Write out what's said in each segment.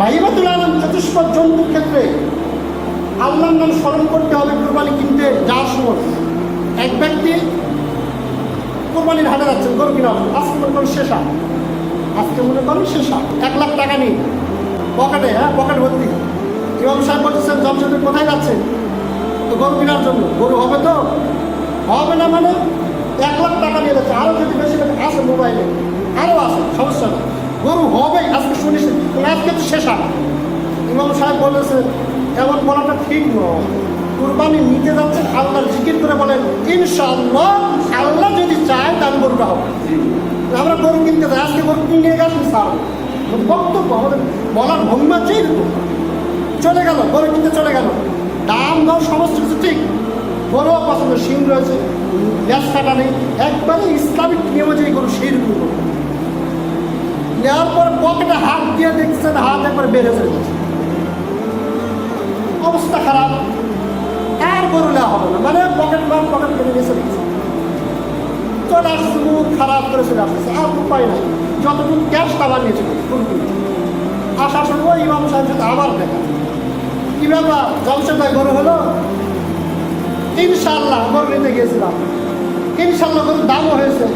ভাইবাতুল আলম চতুষ্পদ জন্তুর ক্ষেত্রে আল্লাহর নাম স্মরণ করতে হবে কোরবানি কিনতে যাওয়ার সময়। এক ব্যক্তি কোরবানির হাটে যাচ্ছেন গরু কিনা আজকে মনে করেন শেষা আজকে মনে করেন শেষা এক লাখ টাকা নিয়ে। পকেটে হ্যাঁ পকেট ভর্তি। ইমাম সাহেব বলতেছেন জমশেদের কোথায় যাচ্ছে? তো গরু কেনার জন্য। গরু হবে তো? হবে না মানে এক লাখ টাকা নিয়ে যাচ্ছে। আরও যদি বেশি আছে মোবাইলে। আরও আছে, সমস্যা নেই। গরু হবে কিন্তু শেষ আনা ইমাম সাহেব বলেছে, এমন বলাটা ঠিক নয়। কুরবানি নিতে যাচ্ছে আল্লাহর জিকির করে বলেন, ইনশাআল্লাহ, আল্লাহ যদি চায় তাহলে গরুটা হবে। আমরা গরু কিনতে যাই, আজকে গরু কিনে গেছেন স্যার। বক্তব্য আমাদের বলার ভঙ্গিমা চেয়ে চলে গেল, গরু কিনতে চলে গেল। দাম দাম সমস্ত কিছু ঠিক। গরুও পছন্দ শিং রয়েছে কাটা নেই। একবারে ইসলামিক নিয়মে যে গরু রকম নেওয়ার পকেটে হাত দিয়ে দেখছেন, হাত একবার বেড়ে চলে যাচ্ছে অবস্থা খারাপ। আর গরু নেওয়া হবে না। মানে পকেট মার পকেট চলে গেছে। চলে আসছে মুখ খারাপ করে চলে আসতেছে আর উপায় নাই। যতটুকু ক্যাশ আবার নিয়েছে আসার সময় ইমাম সাহেব সাথে আবার দেখা। কি জমশেদ ভাই গরু হলো? ইনশাল্লাহ গরু নিতে গিয়েছিলাম। ইনশাল্লাহ গরুর দামও হয়েছে।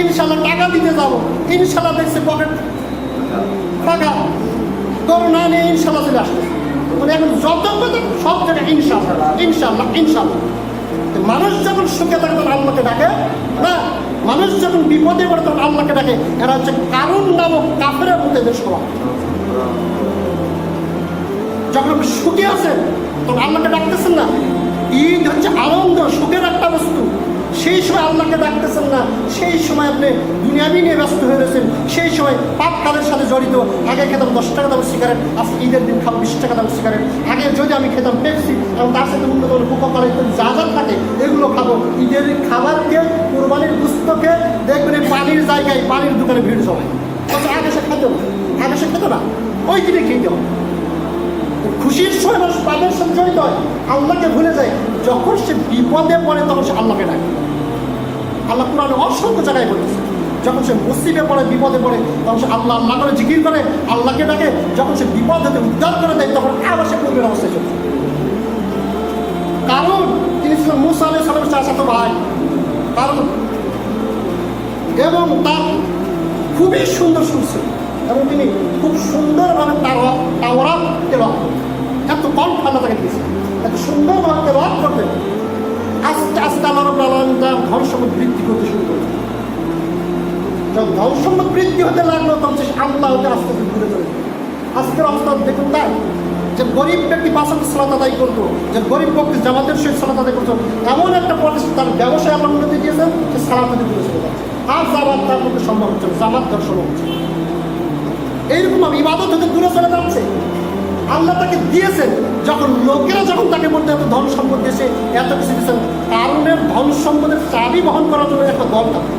ইনশাল্লাহ টাকা দিতে যাব। ইনশাল্লাহ দেখছে পকেট টাকা গরু না নিয়ে ইনশাল্লাহ চলে আসবে। মানে এখন যত কথা, সব জায়গায় ইনশাল্লাহ ইনশাল্লাহ ইনশাল্লাহ মানুষ যখন সুখে থাকে, তখন আল্লাহকে ডাকে, না, মানুষ যখন বিপদে পড়ে, তখন আল্লাহকে ডাকে। এরা হচ্ছে কারণ নামক কাফের মধ্যে স্বভাব। যখন সুখে আছেন, তখন আল্লাহকে ডাকতেছেন না। ঈদ হচ্ছে আনন্দ, সুখের একটা বস্তু। সেই সময় আল্লাহকে ডাকতেছেন না। সেই সময় আপনি দুনিয়াবি নিয়ে ব্যস্ত হয়ে রয়েছেন। সেই সময় পাপ কালের সাথে জড়িত। আগে খেতাম দশ টাকা দাম সিগারেট আজকে ঈদের দিন খাব বিশ টাকা দাম সিগারেট আগে যদি আমি খেতাম পেপসি এবং তার সাথে উন্নত ইত্যাদি যা যা থাকে, এগুলো খাব। ঈদের খাবারকে, কোরবানির পুস্তকে দেখবেন পানির জায়গায় পানির দোকানে ভিড় জমে। আগে সে খেত আগে সে খেত না। ওই দিনে খেতে হবে। মানুষ পাপের সাথে জড়িত হয়, আল্লাহকে ভুলে যায়। যখন সে বিপদে পড়ে, তখন সে আল্লাহকে ডাকে। আল্লাহ কোরআনে অসংখ্য জায়গায় বলেছে, যখন সে মুসিবে পড়ে, বিপদে পড়ে, তখন সে আল্লাহ আল্লাহ করে জিকির করে, আল্লাহকে ডাকে। যখন সে বিপদ হতে উদ্ধার করে দেয়, তখন আবার সে পূর্বের অবস্থায় চলে যায়। কারণ, তিনি ছিলেন মুসা আলাই সালামের চাচাতো ভাই। কারণ, এবং তার খুবই সুন্দর শুনছে এবং তিনি খুব সম্পদ বৃদ্ধি করতে শুরু করলেন যখন সম্পদ বৃদ্ধি হতে লাগল তখন সে আল্লাহ হতে আস্তে আস্তে দূরে চলে আজকের অবস্থা দেখুন তাই যে গরিব ব্যক্তি পাঁচটি সালাত আদায় করতো, যে গরিব ব্যক্তি জামাতের সহিত সালাত আদায় করতো, এমন একটা প্রতিষ্ঠান তার ব্যবসায় আল্লাহ উন্নতি দিয়েছেন সে সালাত দূরে চলে আর জামাত তার মধ্যে সম্ভব হচ্ছে জামাত তার সম্ভব হচ্ছে এইরকম ইবাদত হতে দূরে চলে যাচ্ছে। আল্লাহ তাকে দিয়েছেন, যখন লোকেরা যখন তাকে বলতে এত ধন সম্পদ দিয়েছে, এত কিছু দিয়েছেন কারণের ধন সম্পদের চাবি বহন করার জন্য একটা দল থাকতো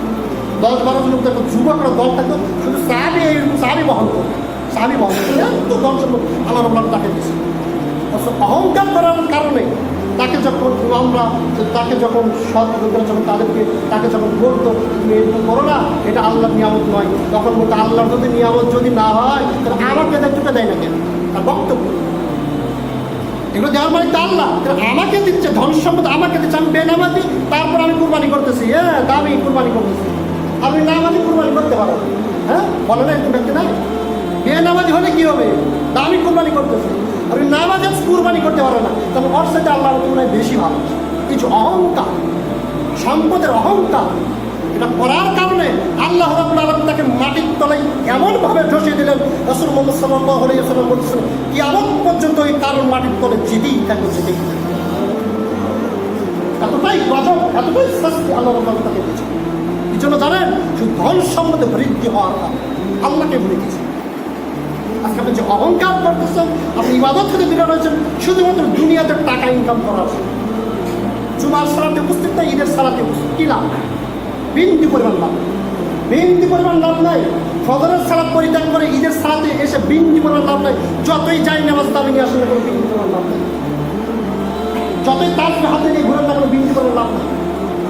দশ বারো জন একটা যুবকরা দল থাকতো শুধু চাবি এইরকম চাবি বহন করতো চাবি বহন করতো এত ধন সম্পদ আল্লাহ রব্লাহ তাকে দিয়েছে। অহংকার করার কারণে তাকে যখন আমরা, তাকে যখন সৎ লোকেরা যখন তাদেরকে, তাকে যখন বলতো তুমি এরকম করো না, এটা আল্লাহর নিয়ামত নয়। তখন বলতো, আল্লাহর যদি নিয়ামত যদি না হয়, তাহলে আমাকে দায়িত্বটা দেয় না কেন? তার বক্তব্য। এগুলো দেওয়ার মানে তো আল্লাহ তাহলে আমাকে দিচ্ছে, ধন সম্পদ আমাকে দিচ্ছে, আমি বেনামাজি, তারপর আমি কুরবানি করতেছি। হ্যাঁ দামি কুরবানি করতেছি। আপনি নামাজি কুরবানি করতে পারো হ্যাঁ? বলে না একটু ব্যক্তি নাই? বেনামাজি হলে কি হবে? দামি কুরবানি করতেছি। আপনি নামাজে কুরবানি করতে পারো না। তখন ওর সাথে আল্লাহর তুলনায় বেশি ভালো। কিছু অহংকার, সম্পদের অহংকার, এটা করার কারণে আল্লাহ রাবুল আলম তাকে মাটির তলায় এমনভাবে ধসিয়ে দিলেন। রসুল মোহাম্মদ সাল্লাহ আলাইসাল্লাম বলছেন কি এমন মাটির তলে যেতেই এতটাই গজব, এতটাই শাস্তি আল্লাহ রাবুল তাকে দিয়েছে এই জন্য জানেন ধন সম্পদে বৃদ্ধি হওয়ার আল্লাহকে ভুলে গেছে। আজকে আপনি যে অহংকার করতেছেন, আপনি ইবাদত থেকে দূরে রয়েছেন, শুধুমাত্র দুনিয়াতে টাকা ইনকাম করার। জুমার সালাতে উপস্থিত নাই, ঈদের সালাতে উপস্থিত। কি লাভ? বিন্দু পরিমাণ লাভ বিন্দু পরিমাণ লাভ নাই। ফজরের সালাদ পরিত্যাগ করে ঈদের সালাতে বিন্দু জীবনের লাভ নাই। যতই যাই নামাজ দাবি নিয়ে আসলে কোনো বিন্দু লাভ নাই। যতই তার হাতে নিয়ে ঘুরে লাগবে দিন জীবনের লাভ নেই।